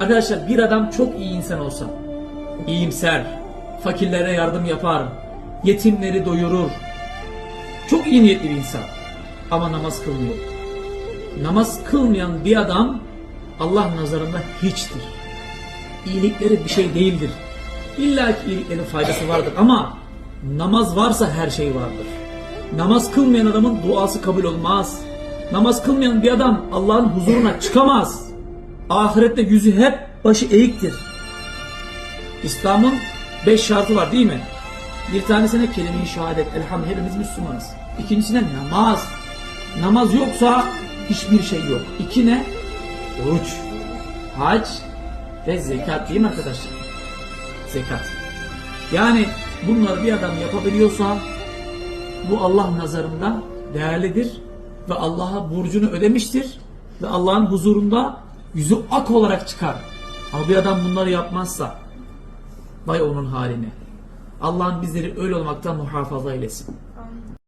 Arkadaşlar bir adam çok iyi insan olsa, iyimser, fakirlere yardım yapar, yetimleri doyurur, çok iyi niyetli bir insan ama namaz kılmıyor. Namaz kılmayan bir adam Allah nazarında hiçtir. İyilikleri bir şey değildir. İlla ki iyiliklerin faydası vardır ama namaz varsa her şey vardır. Namaz kılmayan adamın duası kabul olmaz. Namaz kılmayan bir adam Allah'ın huzuruna çıkamaz. Ahirette yüzü hep başı eğiktir. İslam'ın beş şartı var değil mi? Bir tanesine kelime-i şehadet, elhamdülillah hepimiz Müslümanız. İkincisine namaz. Namaz yoksa hiçbir şey yok. İki ne? Oruç, hac ve zekat değil mi arkadaşlar? Zekat. Yani bunları bir adam yapabiliyorsa bu Allah nazarında değerlidir ve Allah'a burcunu ödemiştir ve Allah'ın huzurunda yüzü ak olarak çıkar. Ama bir adam bunları yapmazsa vay onun haline. Allah'ın bizleri öyle olmaktan muhafaza eylesin.